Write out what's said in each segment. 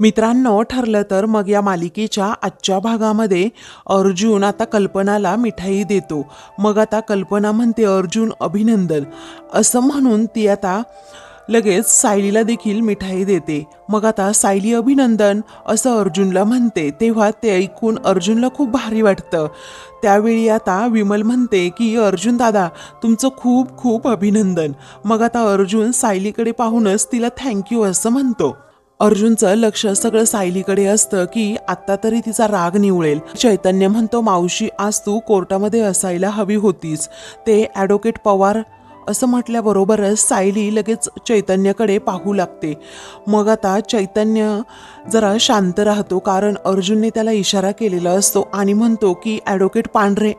मित्रांनो ठरलं तर मग या मालिकेच्या आजच्या भागामध्ये अर्जुन आता कल्पनाला मिठाई देतो. मग आता कल्पना म्हणते अर्जुन अभिनंदन. असं म्हणून ती आता लगेच सायलीला देखील मिठाई देते. मग आता सायली अभिनंदन असं अर्जुनला म्हणते. तेव्हा ते ऐकून अर्जुनला खूप भारी वाटतं. त्यावेळी आता विमल म्हणते की अर्जुन दादा तुमचं खूप खूप अभिनंदन. मग आता अर्जुन सायलीकडे पाहूनच तिला थँक्यू असं म्हणतो. अर्जुनचं लक्ष सगळं सायलीकडे असतं की आत्ता तरी तिचा राग निवळेल. चैतन्य म्हणतो मावशी आज तू कोर्टामध्ये असायला हवी होतीस. ते ॲडव्होकेट पवार असं म्हटल्याबरोबरच सायली लगेच चैतन्याकडे पाहू लागते. मग आता चैतन्य जरा शांत राहतो कारण अर्जुनने त्याला इशारा केलेला असतो आणि म्हणतो की ॲडव्होकेट पांढरे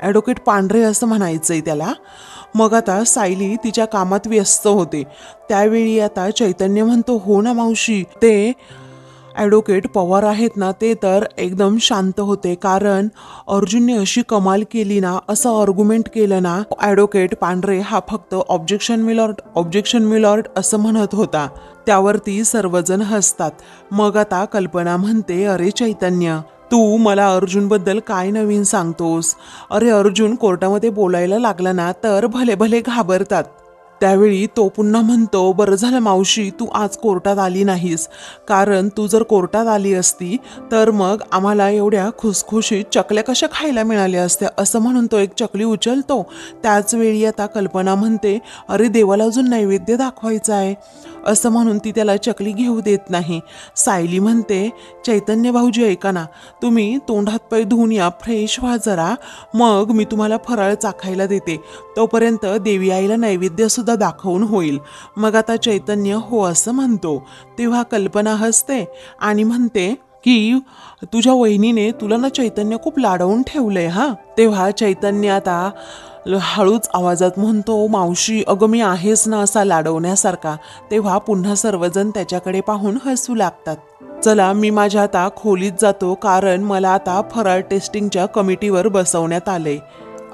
ॲडव्होकेट पांढरे असं म्हणायचं आहे त्याला. मग आता सायली तिच्या कामात व्यस्त होते. त्यावेळी आता चैतन्य म्हणतो हो ना मावशी ते ॲडव्होकेट पवार आहेत ना ते तर एकदम शांत होते. कारण अर्जुनने अशी कमाल केली ना असं आर्ग्युमेंट केलं ना ॲडव्होकेट पांढरे हा फक्त ऑब्जेक्शन मिलॉर्ड ऑब्जेक्शन मिलॉर्ड असं म्हणत होता. त्यावरती सर्वजण हसतात. मग आता कल्पना म्हणते अरे चैतन्य तू मला अर्जुनबद्दल काय नवीन सांगतोस? अरे अर्जुन कोर्टामध्ये बोलायला लागला ना तर भले भले घाबरतात. त्यावेळी तो पुन्हा म्हणतो बरं झालं मावशी तू आज कोर्टात आली नाहीस. कारण तू जर कोर्टात आली असती तर मग आम्हाला एवढ्या खुसखुशीत चकल्या कशा खायला मिळाल्या असत्या? असं म्हणून तो एक चकली उचलतो. त्याचवेळी आता कल्पना म्हणते अरे देवाला अजून नैवेद्य दाखवायचं आहे. असं म्हणून ती त्याला चकली घेऊ देत नाही. सायली म्हणते चैतन्य भाऊजी ऐका ना. तुम्ही तोंडात पाय धुवून या फ्रेश व्हा जरा. मग मी तुम्हाला फराळ चाखायला देते. तोपर्यंत देवी आईला नैवेद्यसुद्धा दाखवून होईल. मग आता चैतन्य हो असं म्हणतो. तेव्हा कल्पना हसते आणि म्हणते की तुझ्या वहिनीने तुला ना चैतन्य खूप लाडवून ठेवलंय हा? तेव्हा चैतन्य आता हळूच आवाजात म्हणतो मावशी अगं मी आहेच ना असा लाडवण्यासारखा. तेव्हा पुन्हा सर्वजण त्याच्याकडे पाहून हसू लागतात. चला मी माझ्या आता खोलीत जातो कारण मला आता फराळ टेस्टिंगच्या कमिटीवर बसवण्यात आले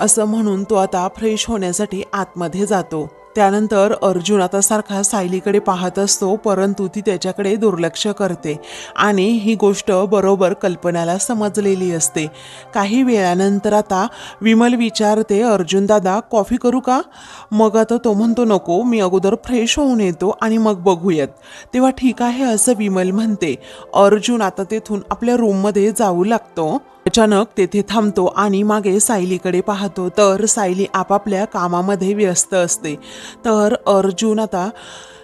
असं म्हणून तो आता फ्रेश होण्यासाठी आतमध्ये जातो. त्यानंतर अर्जुन आता सारखा सायलीकडे पाहत असतो परंतु ती त्याच्याकडे दुर्लक्ष करते आणि ही गोष्ट बरोबर कल्पनाला समजलेली असते. काही वेळानंतर आता विमल विचारते अर्जुन दादा कॉफी करू का? मग आता तो म्हणतो नको मी अगोदर फ्रेश होऊन येतो आणि मग बघूयात. तेव्हा ठीक आहे असं विमल म्हणते. अर्जुन आता तेथून आपल्या रूममध्ये जाऊ लागतो. अचानक तेथे थांबतो आणि मागे सायलीकडे पाहतो तर सायली आपापल्या कामामध्ये व्यस्त असते. तर अर्जुन आता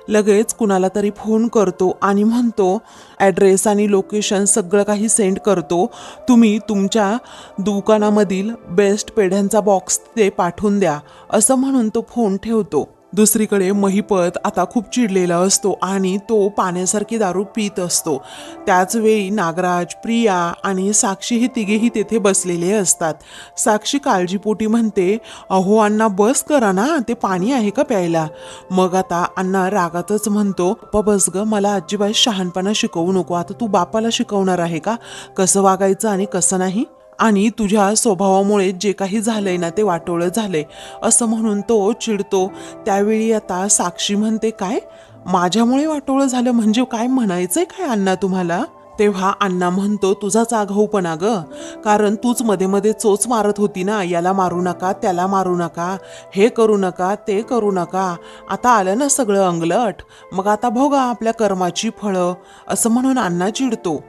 लगेच कुणाला तरी फोन करतो आणि म्हणतो ॲड्रेस आणि लोकेशन सगळं काही सेंड करतो. तुम्ही तुमच्या दुकानामधील बेस्ट पेढ्यांचा बॉक्स ते पाठवून द्या असं म्हणून तो फोन ठेवतो. दुसरीकडे महिपत आता खूप चिडलेला असतो आणि तो पाण्यासारखी दारू पित असतो. त्याचवेळी नागराज प्रिया आणि साक्षी हे तिघेही तेथे बसलेले असतात. साक्षी काळजीपोटी म्हणते अहो अण्णा बस करा ना ते पाणी आहे का प्यायला? मग आता अण्णा रागातच म्हणतो "पप्पा बस ग मला अजिबात शहाणपणा शिकवू नको. आता तू बापाला शिकवणार आहे का? कसं वागायचं आणि कसं नाही? आणि तुझ्या स्वभावामुळे जे काही झालंय ना ते वाटोळं झालंय. असं म्हणून तो चिडतो. त्यावेळी आता साक्षी म्हणते काय? माझ्यामुळे वाटोळं झालं म्हणजे काय म्हणायचंय काय अण्णा तुम्हाला? तेव्हा अण्णा म्हणतो तुझाच आगाऊपणा ग कारण तूच मध्ये मध्ये चोच मारत होती ना याला मारू नका त्याला मारू नका हे करू नका ते करू नका. आता आलं ना सगळं अंगलट. मग आता भोगा आपल्या कर्माची फळं. असं म्हणून अण्णा चिडतो.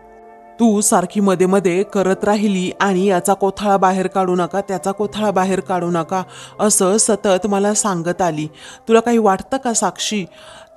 तू सारखी मध्ये मध्ये करत राहिली आणि याचा कोथळा बाहेर काढू नका त्याचा कोथळा बाहेर काढू नका असं सतत मला सांगत आली. तुला काही वाटतं का साक्षी?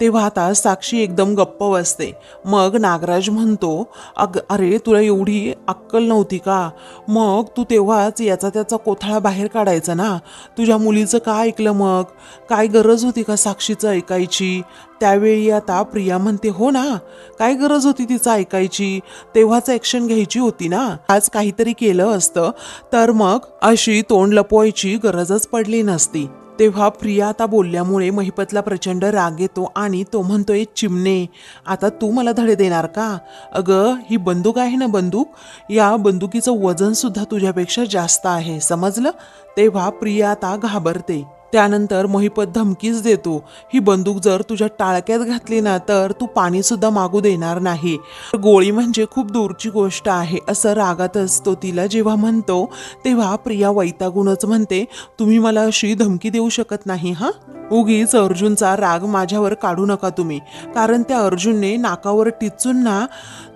तेव्हा आता साक्षी एकदम गप्प बसते. मग नागराज म्हणतो अग अरे तुला एवढी अक्कल नव्हती का? मग तू तेव्हाच याचा त्याचा कोथळा बाहेर काढायचा ना? तुझ्या मुलीचं का ऐकलं मग? काय गरज होती का साक्षीचं ऐकायची? त्यावेळी आता प्रिया म्हणते हो ना काय गरज होती तिचं ऐकायची? तेव्हाच ॲक्शन घ्यायची होती ना? आज काहीतरी केलं असतं तर मग अशी तोंड लपवायची गरजच पडली नसती. तेव्हा प्रिया आता बोलल्यामुळे महिपतला प्रचंड राग येतो आणि तो म्हणतोय चिमणे आता तू मला धडे देणार का? अगं ही बंदूक आहे ना बंदूक? या बंदुकीचं वजनसुद्धा तुझ्यापेक्षा जास्त आहे समजलं? तेव्हा प्रिया आता घाबरते. त्यानंतर मोहिपत धमकीच देतो ही बंदूक जर तुझ्या टाळक्यात घातली ना तर तू पाणी सुद्धा मागू देणार नाही. गोळी म्हणजे खूप दूरची गोष्ट आहे असं रागातच तो तिला जेव्हा म्हणतो तेव्हा प्रिया वैतागूनच म्हणते तुम्ही मला अशी धमकी देऊ शकत नाही हा? उगीच अर्जुनचा राग माझ्यावर काढू नका तुम्ही. कारण त्या अर्जुनने नाकावर टिचून ना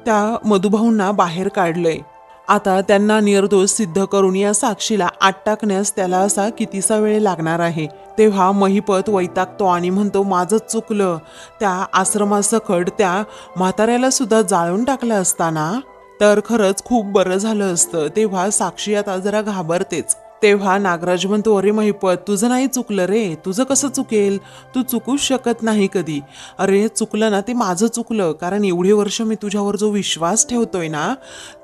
त्या मधुभाऊंना बाहेर काढलंय. आता त्यांना निर्दोष सिद्ध करून या साक्षीला आत टाकण्यास त्याला असा कितीसा वेळ लागणार आहे. तेव्हा महिपत वैतागतो आणि म्हणतो माझं चुकलं. त्या आश्रमासकट त्या म्हाताऱ्याला सुद्धा जाळून टाकलं असताना तर खरंच खूप बरं झालं असतं. तेव्हा साक्षी आता जरा घाबरतेच. तेव्हा नागराज म्हणतो अरे महिपत तुझं नाही चुकलं रे. तुझं कसं चुकेल? तू चुकूच शकत नाही कधी. अरे चुकलं ना ते माझं चुकलं. कारण एवढे वर्ष मी तुझ्यावर जो विश्वास ठेवतोय ना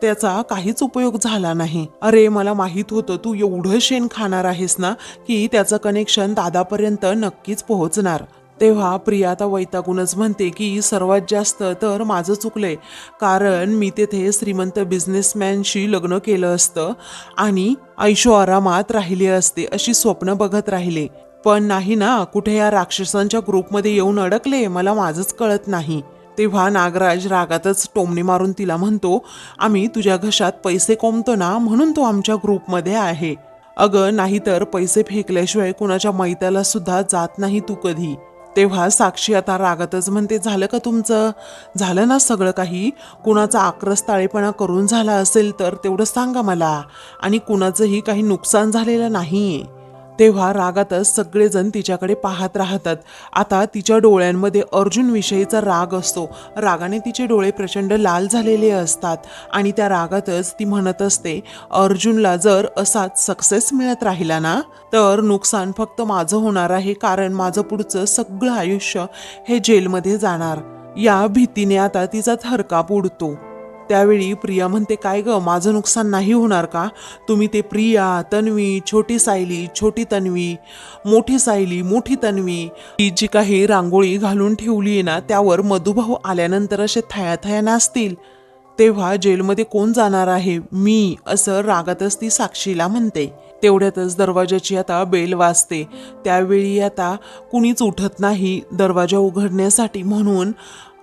त्याचा काहीच उपयोग झाला नाही. अरे मला माहीत होतं तू एवढं शेण खाणार आहेस ना की त्याचं कनेक्शन दादापर्यंत नक्कीच पोहोचणार. तेव्हा प्रिया आता वैतागूनच म्हणते की सर्वात जास्त तर माझं चुकलंय. कारण मी तेथे श्रीमंत बिझनेसमॅनशी लग्न केलं असतं आणि ऐशो आरामात राहिले असते अशी स्वप्न बघत राहिले. पण नाही ना कुठे या राक्षसांच्या ग्रुपमध्ये येऊन अडकले मला माझंच कळत नाही. तेव्हा नागराज रागातच टोमणे मारून तिला म्हणतो आम्ही तुझ्या घशात पैसे कोंबतो ना म्हणून तो आमच्या ग्रुपमध्ये आहे. अगं नाहीतर पैसे फेकल्याशिवाय कुणाच्या मैत्याला सुद्धा जात नाही तू कधी. तेव्हा साक्षी आता रागातच म्हणते झालं का तुमचं? झालं ना सगळं काही? कुणाचा आक्रस्ताळेपणा करून झाला असेल तर तेवढं सांगा मला. आणि कुणाचंही काही नुकसान झालेलं नाही. तेव्हा रागातच सगळेजण तिच्याकडे पाहत राहतात. आता तिच्या डोळ्यांमध्ये अर्जुनविषयीचा राग असतो. रागाने तिचे डोळे प्रचंड लाल झालेले असतात आणि त्या रागातच ती म्हणत असते अर्जुनला जर असाच सक्सेस मिळत राहिला ना तर नुकसान फक्त माझं होणार आहे कारण माझं पुढचं सगळं आयुष्य हे जेलमध्ये जाणार. या भीतीने आता तिचा थरकाप उडतो. त्यावेळी प्रिया म्हणते काय ग माझं नुकसान नाही होणार का? तुम्ही ते प्रिया तन्वी छोटी सायली छोटी तन्वी मोठी सायली मोठी तन्वी ही जी काही रांगोळी घालून ठेवली आहे ना त्यावर मधुभाऊ आल्यानंतर असे थया थया नाचतील. तेव्हा जेलमध्ये कोण जाणार आहे? मी असं रागातच ती साक्षीला म्हणते. तेवढ्यातच दरवाजाची आता बेल वाजते. त्यावेळी आता कुणीच उठत नाही. दरवाजा उघडण्यासाठी म्हणून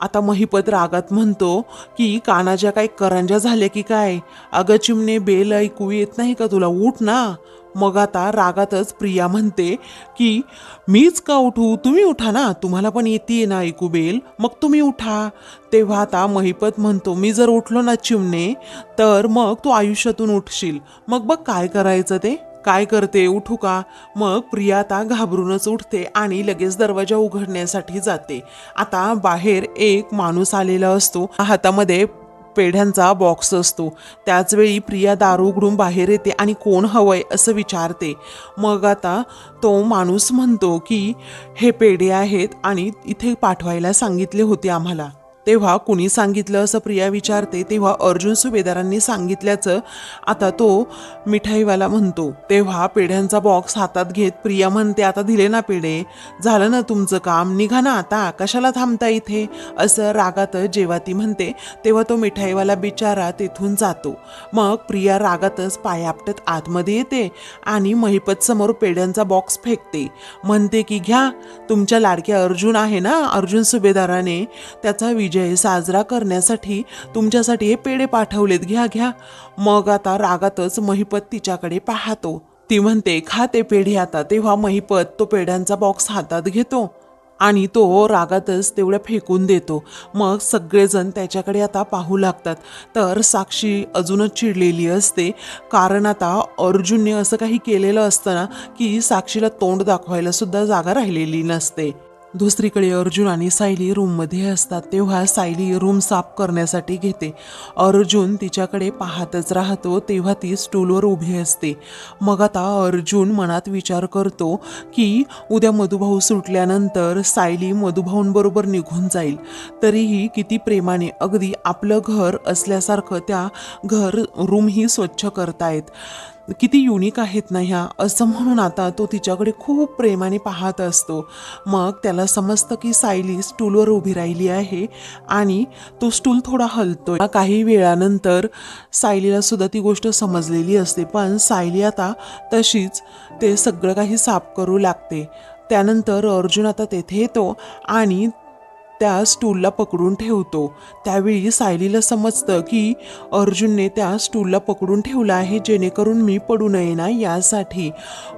आता महिपत रागात म्हणतो की कानाच्या काय करंजा झाल्या की काय? अगं चिमणे बेल ऐकू येत नाही का तुला? उठ ना. मग आता रागातच प्रिया म्हणते की मीच का उठू? तुम्ही उठा ना. तुम्हाला पण येते ना ऐकू बेल. मग तुम्ही उठा. तेव्हा आता महिपत म्हणतो मी जर उठलो ना चिमणे तर मग तू आयुष्यातून उठशील. मग बघ काय करायचं ते. काय करते उठू का? मग प्रिया आता घाबरूनच उठते आणि लगेच दरवाजा उघडण्यासाठी जाते. आता बाहेर एक माणूस आलेला असतो. हातामध्ये पेढ्यांचा बॉक्स असतो. त्याचवेळी प्रिया दारू उघडून बाहेर येते आणि कोण हवंय असं विचारते. मग आता तो माणूस म्हणतो की हे पेढे आहेत आणि इथे पाठवायला सांगितले होते आम्हाला. तेव्हा कुणी सांगितलं असं प्रिया विचारते तेव्हा अर्जुन सुभेदारांनी सांगितल्याचं आता तो मिठाईवाला म्हणतो. तेव्हा पेढ्यांचा बॉक्स हातात घेत प्रिया म्हणते आता दिले ना पेढे. झालं ना तुमचं काम? निघा ना आता. कशाला थांबता इथे? असं रागात जेव्हा ती म्हणते. तेव्हा तो मिठाईवाला बिचारा तेथून जातो. मग प्रिया रागातच पाय आपटत आतमध्ये येते आणि महिपत समोर पेढ्यांचा बॉक्स फेकते. म्हणते की घ्या तुमच्या लाडक्या अर्जुन आहे ना? अर्जुन सुभेदाराने त्याचा विजय साजरा करण्यासाठी तुमच्यासाठी हे पेढे पाठवलेत. घ्या घ्या. मग आता रागातच महिपत तिच्याकडे पाहतो. ती म्हणते खा ते पेढे आता. तेव्हा महिपत तो पेढ्यांचा बॉक्स हातात घेतो आणि तो रागातच तेवढ्या फेकून देतो. मग सगळेजण त्याच्याकडे आता पाहू लागतात. तर साक्षी अजूनच चिडलेली असते. कारण आता अर्जुनने असं काही केलेलं असतं ना की साक्षीला तोंड दाखवायला सुद्धा जागा राहिलेली नसते. दुसरीकडे अर्जुन आणि सायली रूममध्ये असतात. तेव्हा सायली रूम साफ करण्यासाठी घेते. अर्जुन तिच्याकडे पाहतच राहतो तेव्हा ती स्टूलवर उभी असते. मग आता अर्जुन मनात विचार करतो की उद्या मधुभाऊ सुटल्यानंतर सायली मधुभाऊंबरोबर निघून जाईल. तरीही किती प्रेमाने अगदी आपलं घर असल्यासारखं त्या घर रूमही स्वच्छ करतायत. किती युनिक आहेत ना ह्या? असं म्हणून आता तो तिच्याकडे खूप प्रेमाने पाहत असतो. मग त्याला समजतं की सायली स्टूलवर उभी राहिली आहे आणि तो स्टूल थोडा हलतोय. काही वेळानंतर सायलीला सुद्धा ती गोष्ट समजलेली असते. पण सायली आता तशीच ते सगळं काही साफ करू लागते. त्यानंतर अर्जुन आता तेथे येतो आणि त्या स्टूलला पकडून ठेवतो. त्यावेळी सायलीला समजतं की अर्जुनने त्या स्टूलला पकडून ठेवलं आहे जेणेकरून मी पडू नये ना यासाठी.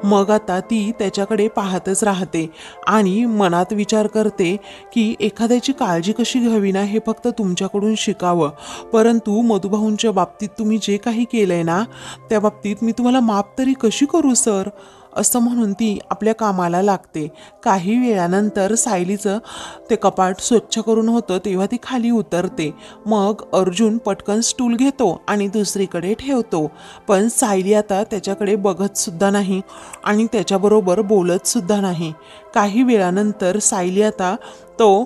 मग आता ती त्याच्याकडे पाहतच राहते आणि मनात विचार करते की एखाद्याची काळजी कशी घ्यावी ना हे फक्त तुमच्याकडून शिकावं. परंतु मधुभाऊंच्या बाबतीत तुम्ही जे काही केलं आहे ना त्या बाबतीत मी तुम्हाला माफ तरी कशी करू सर? असं म्हणून ती आपल्या कामाला लागते. काही वेळानंतर सायलीचं ते कपाट स्वच्छ करून होतं तेव्हा ती खाली उतरते. मग अर्जुन पटकन स्टूल घेतो आणि दुसरीकडे ठेवतो. पण सायली आता त्याच्याकडे बघतसुद्धा नाही आणि त्याच्याबरोबर बोलतसुद्धा नाही. काही वेळानंतर सायली आता तो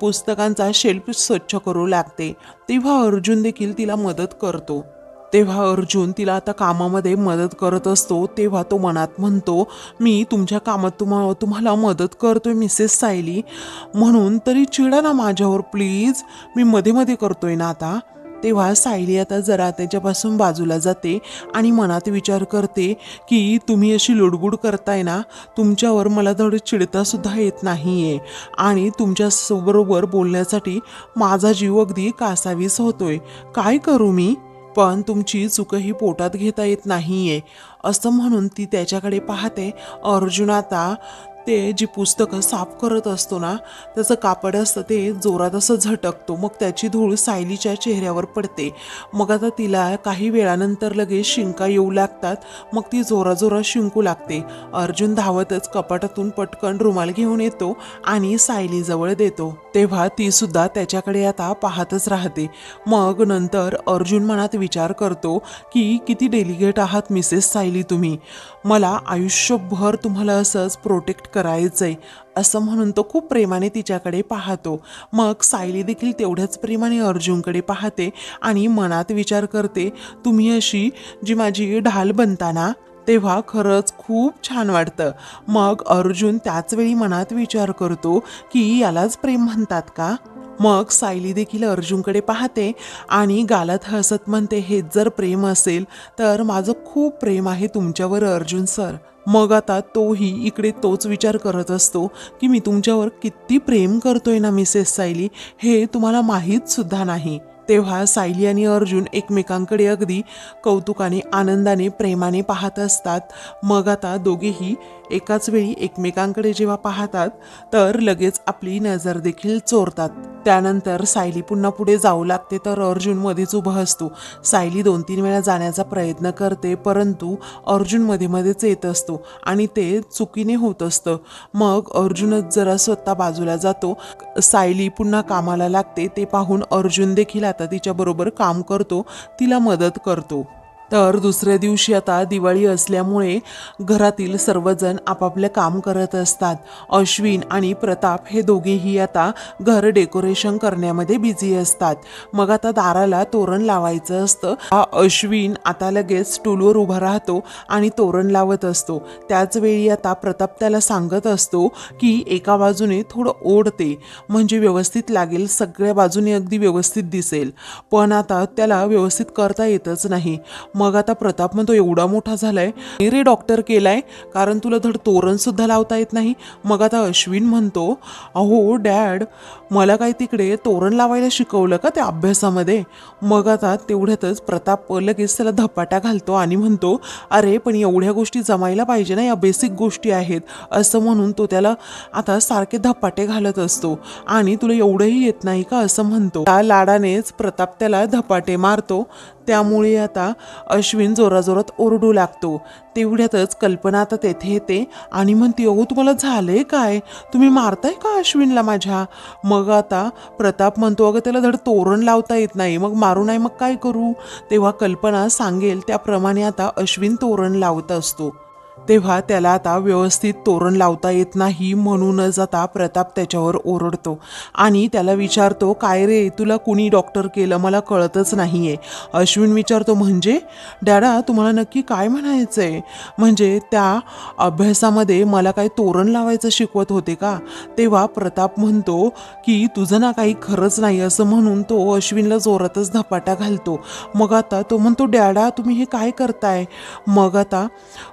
पुस्तकांचा शेल्फ स्वच्छ करू लागते. तेव्हा अर्जुन देखील तिला मदत करतो. तेव्हा अर्जुन तिला आता कामामध्ये मदत करत असतो. तेव्हा तो मनात म्हणतो मी तुमच्या कामात तुम्हा तुम्हाला मदत करतोय मिसेस सायली. म्हणून तरी चिडा ना माझ्यावर प्लीज. मी मध्ये मध्ये करतोय ना आता. तेव्हा सायली आता जरा त्याच्यापासून बाजूला जाते आणि मनात विचार करते की तुम्ही अशी लुडबुड करताय ना तुमच्यावर मला थोडं चिडतासुद्धा येत नाही आहे आणि तुमच्या बरोबर बोलण्यासाठी माझा जीव अगदी कासावीस होतोय. काय करू मी? पण तुमची चुकही पोटात घेता येत नाहीये असं म्हणून ती त्याच्याकडे पाहते. अर्जुन आता ते जी पुस्तकं साफ करत असतो ना त्याचं कापड असतं ते जोरात असं झटकतो. मग त्याची धूळ सायलीच्या चेहऱ्यावर पडते. मग आता तिला काही वेळानंतर लगेच शिंका येऊ लागतात. मग ती जोराजोरात शिंकू लागते. अर्जुन धावतच कपाटातून पटकन रुमाल घेऊन येतो आणि सायलीजवळ देतो. तेव्हा ती सुद्धा त्याच्याकडे आता पाहतच राहते. मग नंतर अर्जुन मनात विचार करतो की किती डेलिगेट आहात मिसेस सायली तुम्ही. मला आयुष्यभर तुम्हाला असंच प्रोटेक्ट करायचंय. असं म्हणून तो खूप प्रेमाने तिच्याकडे पाहतो. मग सायली देखील तेवढ्याच प्रेमाने अर्जुनकडे पाहते आणि मनात विचार करते तुम्ही अशी जी माझी ढाल बनता ना तेव्हा खरंच खूप छान वाटतं. मग अर्जुन त्याच वेळी मनात विचार करतो की यालाच प्रेम म्हणतात का? मग सायली देखील अर्जुनकडे पाहते आणि गालात हसत म्हणते हेच जर प्रेम असेल तर माझं खूप प्रेम आहे तुमच्यावर अर्जुन सर. मग आता तोही इकडे तोच विचार करत असतो की मी तुमच्यावर किती प्रेम करतोय ना मिसेस सायली? हे तुम्हाला माहीत सुद्धा नाही. तेव्हा सायली आणि अर्जुन एकमेकांकडे अगदी कौतुकाने आनंदाने प्रेमाने पाहत असतात. मग आता दोघेही एकाच वेळी एकमेकांकडे जेव्हा पाहतात तर लगेच आपली नजर देखील चोरतात. त्यानंतर सायली पुन्हा पुढे जाऊ लागते तर अर्जुन मध्येच उभं असतो. सायली दोन तीन वेळा जाण्याचा प्रयत्न करते परंतु अर्जुनमध्ये मध्येच येत असतो आणि ते चुकीने होत असतं. मग अर्जुनच जरा स्वतः बाजूला जातो. सायली पुन्हा कामाला लागते ते पाहून अर्जुन देखील आता तिच्याबरोबर काम करतो तिला मदत करतो. तर दुसऱ्या दिवशी आता दिवाळी असल्यामुळे घरातील सर्वजण आपापले काम करत असतात. अश्विन आणि प्रताप हे दोघेही आता घर डेकोरेशन करण्यामध्ये बिझी असतात. मग आता दाराला तोरण लावायचं असतं. हा अश्विन आता लगेच टूलवर उभा राहतो आणि तोरण लावत असतो. त्याचवेळी आता प्रताप त्याला सांगत असतो की एका बाजूने थोडं ओढते. म्हणजे व्यवस्थित लागेल सगळ्या बाजूने अगदी व्यवस्थित दिसेल. पण आता त्याला व्यवस्थित करता येतच नाही. मग आता प्रताप म्हणतो एवढा मोठा झालाय रे डॉक्टर केलाय कारण तुला धड तोरण सुद्धा लावता येत नाही. मग आता अश्विन म्हणतो अहो डॅड मला काय तिकडे तोरण लावायला शिकवलं का त्या अभ्यासामध्ये? मग आता तेवढ्यातच प्रताप लगेच त्याला धपाटा घालतो आणि म्हणतो अरे पण एवढ्या गोष्टी जमायला पाहिजे ना या बेसिक गोष्टी आहेत. असं म्हणून तो त्याला आता सारखे धपाटे घालत असतो. आणि तुला एवढंही येत नाही का? असं म्हणतो. त्या लाडानेच प्रताप त्याला धपाटे मारतो. त्यामुळे आता अश्विन जोराजोरात ओरडू लागतो. तेवढ्यातच कल्पना आता तेथे येते आणि म्हणते अहो तुम्हाला झालंय काय? तुम्ही मारताय का अश्विनला माझ्या? मग आता प्रताप म्हणतो अगं त्याला धड तोरण लावता येत नाही. मग मारू नाही मग काय करू? तेव्हा कल्पना सांगेल त्याप्रमाणे आता अश्विन तोरण लावत असतो. तेव्हा त्याला आता व्यवस्थित तोरण लावता येत नाही म्हणूनच आता प्रताप त्याच्यावर ओरडतो. आणि त्याला विचारतो काय रे तुला कुणी डॉक्टर केलं? मला कळतच नाही आहे अश्विन विचारतो म्हणजे? डॅडा तुम्हाला नक्की काय म्हणायचं आहे म्हणजे त्या अभ्यासामध्ये मला काही तोरण लावायचं शिकवत होते का? तेव्हा प्रताप म्हणतो की तुझं ना काही खरंच नाही असं म्हणून तो अश्विनला जोरातच धपाटा घालतो. मग आता तो म्हणतो डॅडा तुम्ही हे काय करताय? मग आता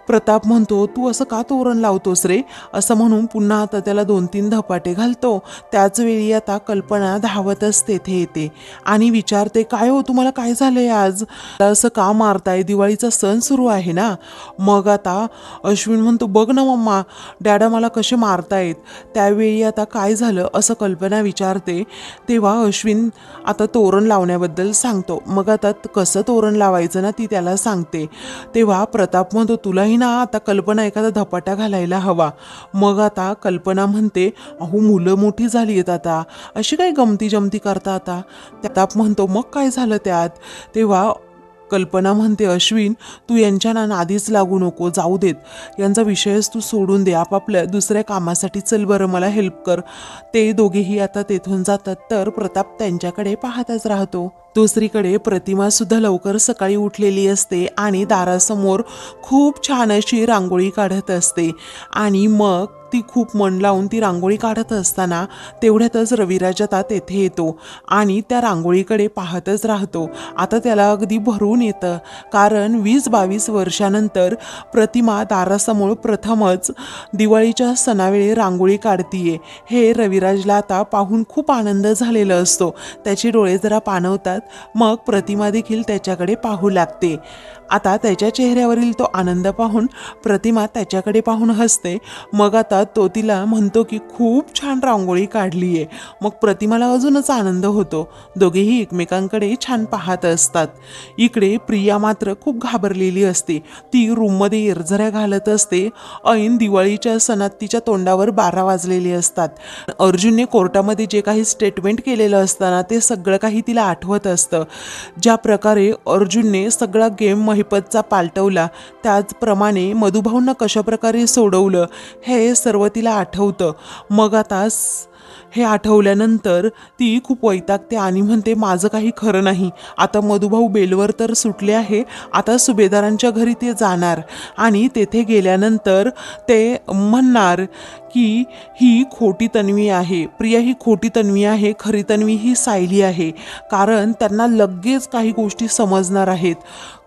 प्रताप म्हणतो म्हणतो तू असं का तोरण लावतोस रे? असं म्हणून पुन्हा आता त्याला दोन तीन धपाटे घालतो. त्याचवेळी आता कल्पना धावतच तेथे येते आणि विचारते काय हो तुम्हाला काय झालंय आज? असं का मारताय? दिवाळीचा सण सुरू आहे ना. मग आता अश्विन म्हणतो बघ ना मम्मा डॅडा मला कसे मारतायत? त्यावेळी आता काय झालं? असं कल्पना विचारते. तेव्हा अश्विन आता तोरण लावण्याबद्दल सांगतो. मग आता कसं तोरण लावायचं ना ती त्याला सांगते. तेव्हा प्रताप म्हणतो तुलाही ना आता कल्पना कल्पना एखादा धपाटा घालायला हवा. मग आता कल्पना म्हणते अहो मुलं मोठी झाली आहेत आता. अशी काही गमती जमती करता आता? त्यात म्हणतो मग काय झालं त्यात? तेव्हा कल्पना म्हणते अश्विन तू यांच्या ना नादीच लागू नको जाऊ देत. यांचा विषयच तू सोडून दे. आपापल्या दुसऱ्या कामासाठी चल बरं मला हेल्प कर. ते दोघेही आता तेथून जातात तर प्रताप त्यांच्याकडे पाहताच राहतो. दुसरीकडे प्रतिमा सुद्धा लवकर सकाळी उठलेली असते आणि दारासमोर खूप छान अशी रांगोळी काढत असते. आणि मग ती खूप मन लावून ती रांगोळी काढत असताना तेवढ्यातच रविराज आता तेथे येतो आणि त्या रांगोळीकडे पाहतच राहतो. आता त्याला अगदी भरून येतं. कारण वीस बावीस वर्षानंतर प्रतिमा दारासमोर प्रथमच दिवाळीच्या सणावेळी रांगोळी काढतीये. हे रविराजला आता पाहून खूप आनंद झालेला असतो. त्याचे डोळे जरा पाणवतात. मग प्रतिमा देखील त्याच्याकडे पाहू लागते. आता त्याच्या चेहऱ्यावरील तो आनंद पाहून प्रतिमा त्याच्याकडे पाहून हसते. मग आता तो तिला म्हणतो की खूप छान रांगोळी काढली आहे मग प्रतिमाला अजूनच आनंद होतो. दोघेही एकमेकांकडे छान पाहत असतात. इकडे प्रिया मात्र खूप घाबरलेली असते. ती रूममध्ये इरझऱ्या घालत असते. ऐन दिवाळीच्या सणात तिच्या तोंडावर बारा वाजलेले असतात. अर्जुनने कोर्टामध्ये जे काही स्टेटमेंट केलेलं असताना ते सगळं काही तिला आठवत असतं. ज्या प्रकारे अर्जुनने सगळा गेम महिपतचा पालटवला त्याचप्रमाणे मधुभाऊंना कशाप्रकारे सोडवलं हे सर्व तिला आठवतं. मग आता हे आठवल्यानंतर ती खूप वैतागते आणि म्हणते माझं काही खरं नाही. आता मधुभाऊ बेलवर तर सुटले आहे. आता सुभेदारांच्या घरी ते जाणार. आणि तेथे गेल्यानंतर ते म्हणणार की ही खोटी तन्वी आहे. प्रिया ही खोटी तन्वी आहे. खरी तन्वी ही सायली आहे. कारण त्यांना लगेच काही गोष्टी समजणार आहेत.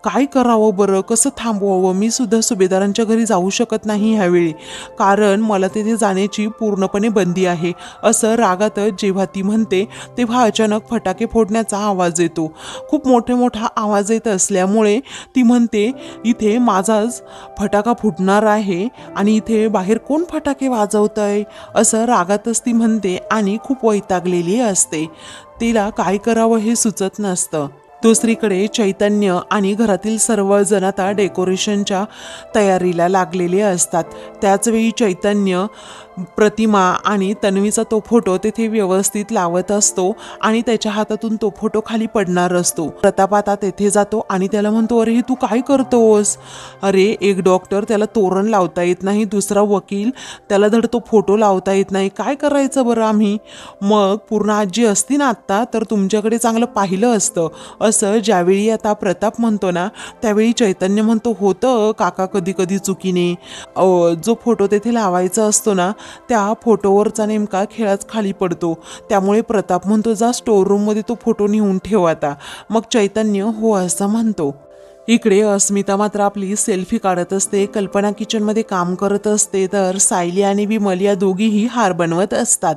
काय करावं बरं? कसं थांबवावं? मी सुद्धा सुभेदारांच्या घरी जाऊ शकत नाही ह्यावेळी. कारण मला तिथे जाण्याची पूर्णपणे बंदी आहे. असं रागातच जेव्हा ती म्हणते तेव्हा अचानक फटाके फोडण्याचा आवाज येतो. खूप मोठे मोठा आवाज येत असल्यामुळे ती म्हणते इथे माझाच फटाका फुटणार आहे आणि इथे बाहेर कोण फटाके वाजवत आहे असं रागातच ती म्हणते आणि खूप वैतागलेली असते. तिला काय करावं हे सुचत नसतं. दुसरीकडे चैतन्य आणि घरातील सर्वजण आता डेकोरेशनच्या तयारीला लागलेले असतात. त्याचवेळी चैतन्य प्रतिमा आणि तन्वीचा तो फोटो तेथे व्यवस्थित लावत असतो आणि त्याच्या हातातून तो फोटो खाली पडणार असतो. प्रताप आता तेथे जातो आणि त्याला म्हणतो अरे हे तू काय करतोस? अरे एक डॉक्टर त्याला तोरण लावता येत नाही दुसरा वकील त्याला धड तो फोटो लावता येत नाही. काय करायचं बरं आम्ही? मग पूर्ण आजी असती ना आत्ता तर तुमच्याकडे चांगलं पाहिलं असतं. असं ज्यावेळी आता प्रताप म्हणतो ना त्यावेळी चैतन्य म्हणतो होतं काका कधी कधी चुकीने. जो फोटो तेथे लावायचा असतो ना त्या फोटोवरचा नेमका खेळाच खाली पडतो. त्यामुळे प्रताप म्हणतो जा स्टोर रूममध्ये तो फोटो नेऊन ठेव आता. मग चैतन्य हो असं म्हणतो. इकडे अस्मिता मात्र आपली सेल्फी काढत असते कल्पना किचनमध्ये काम करत असते तर सायली आणि विमल या दोघीही हार बनवत असतात.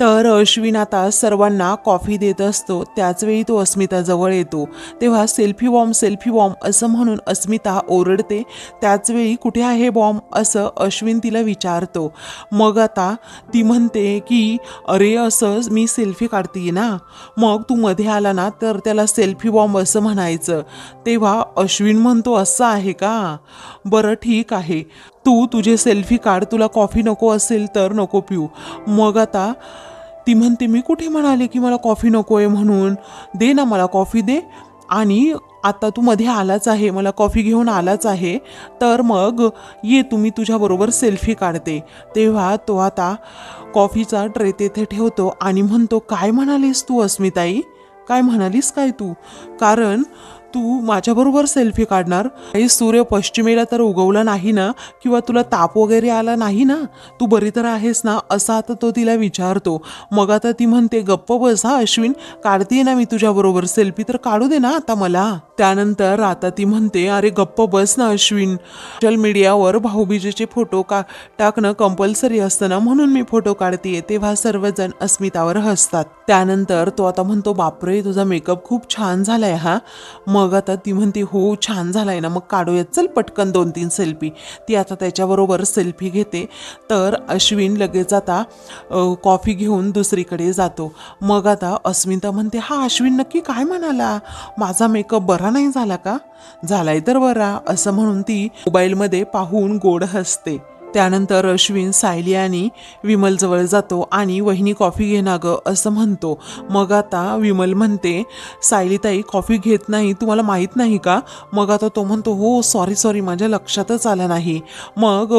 तर अश्विन आता सर्वांना कॉफी देत असतो त्याचवेळी तो अस्मिताजवळ येतो. तेव्हा सेल्फी बॉम्ब सेल्फी बॉम्ब असं म्हणून अस्मिता ओरडते त्याचवेळी कुठे आहे बॉम्ब असं अश्विन तिला विचारतो. मग आता ती म्हणते की अरे असं मी सेल्फी काढते ना? मग तू मध्ये आला ना तर त्याला सेल्फी बॉम्ब असं म्हणायचं. तेव्हा अश्विन म्हणतो असं आहे का? बरं ठीक आहे. तू तुझे सेल्फी काढ तुला कॉफी नको असेल तर नको पिऊ. मग आता ती म्हणते मी कुठे म्हणाले की मला कॉफी नको आहे म्हणून? दे ना मला कॉफी दे. आणि आता तू मध्ये आलाच आहे मला कॉफी घेऊन आलाच आहे. तर मग ये तुम्ही तुझ्याबरोबर सेल्फी काढते. तेव्हा तो आता कॉफीचा ट्रे तेथे ठेवतो आणि म्हणतो काय म्हणालीस तू अस्मिताई? काय म्हणालीस काय तू? कारण तू माझ्याबरोबर सेल्फी काढणार? काही सूर्य पश्चिमेला तर उगवला नाही ना? किंवा तुला ताप वगैरे आला नाही ना? तू बरी तर आहेस ना? असा आता तो तिला विचारतो. मग आता ती म्हणते गप्प बस हा अश्विन. काढते ना मी तुझ्याबरोबर सेल्फी तर काढू दे ना आता मला. त्यानंतर आता ती म्हणते अरे गप्प बस ना अश्विन. सोशल मीडियावर भाऊबीजेचे फोटो का टाकणं कंपल्सरी असतं ना? म्हणून मी फोटो काढतेय. तेव्हा सर्वजण अस्मितावर हसतात. त्यानंतर तो आता म्हणतो बापरे तुझा मेकअप खूप छान झालाय हा. मग मग आता ती म्हणते हो छान झालाय ना मग काढूयात. चल पटकन दोन तीन सेल्फी ती आता त्याच्याबरोबर सेल्फी घेते. तर अश्विन लगेच आता कॉफी घेऊन दुसरीकडे जातो. मग आता अस्मिता म्हणते हा अश्विन नक्की काय म्हणाला? माझा मेकअप बरा नाही झाला का? झालाय तर बरा असं म्हणून ती मोबाईलमध्ये पाहून गोड हसते. त्यानंतर अश्विन सायली आणि विमलजवळ जातो आणि वहिनी कॉफी घे ना ग असं म्हणतो. मग आता विमल म्हणते सायलीताई कॉफी घेत नाही तुम्हाला माहीत नाही का? मग आता तो म्हणतो हो सॉरी सॉरी माझ्या लक्षातच आलं नाही. मग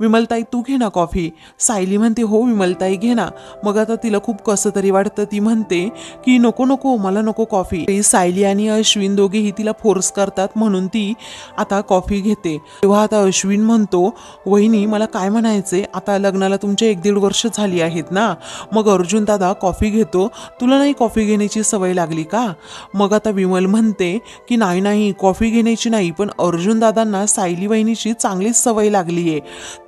विमलताई तू घे ना कॉफी. सायली म्हणते हो विमलताई घे ना. मग आता तिला खूप कसं तरी वाटतं ती म्हणते की नको नको मला नको कॉफी. सायली आणि अश्विन दोघेही तिला फोर्स करतात म्हणून ती आता कॉफी घेते. तेव्हा आता अश्विन म्हणतो वहिनी मला काय म्हणायचे आता लग्नाला तुमचे एक दीड वर्ष झाली आहेत ना? मग अर्जुन दादा कॉफी घेतो. तुला नाही कॉफी घेण्याची सवय लागली का? मग आता विमल म्हणते की नाही नाही कॉफी घेण्याची नाही पण अर्जुन दादांना सायली वहिनीची चांगलीच सवय लागली आहे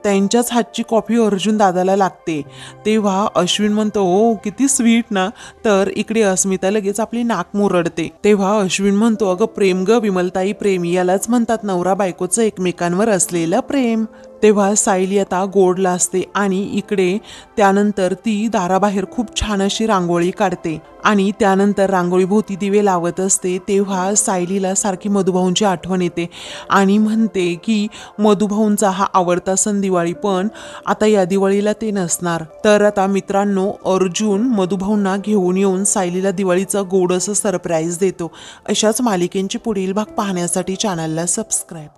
त्यांच्याच हातची कॉफी अर्जुन दादाला लागते. तेव्हा अश्विन म्हणतो ओ किती स्वीट ना. तर इकडे अस्मिता लगेच आपली नाक मुरडते. तेव्हा अश्विन म्हणतो अगं प्रेम ग विमलताई प्रेम यालाच म्हणतात नवरा बायकोचं एकमेकांवर असलेलं प्रेम. तेव्हा सायली आता गोडला असते आणि इकडे त्यानंतर ती दाराबाहेर खूप छान अशी रांगोळी काढते. आणि त्यानंतर रांगोळीभोवती दिवे लावत असते तेव्हा सायलीला सारखी मधुभाऊंची आठवण येते. आणि म्हणते की मधुभाऊंचा हा आवडता सण दिवाळी पण आता या दिवाळीला ते नसणार. तर आता मित्रांनो अर्जुन मधुभाऊंना घेऊन येऊन सायलीला दिवाळीचं गोड असं सरप्राईज देतो. अशाच मालिकेंची पुढील भाग पाहण्यासाठी चॅनलला सबस्क्राईब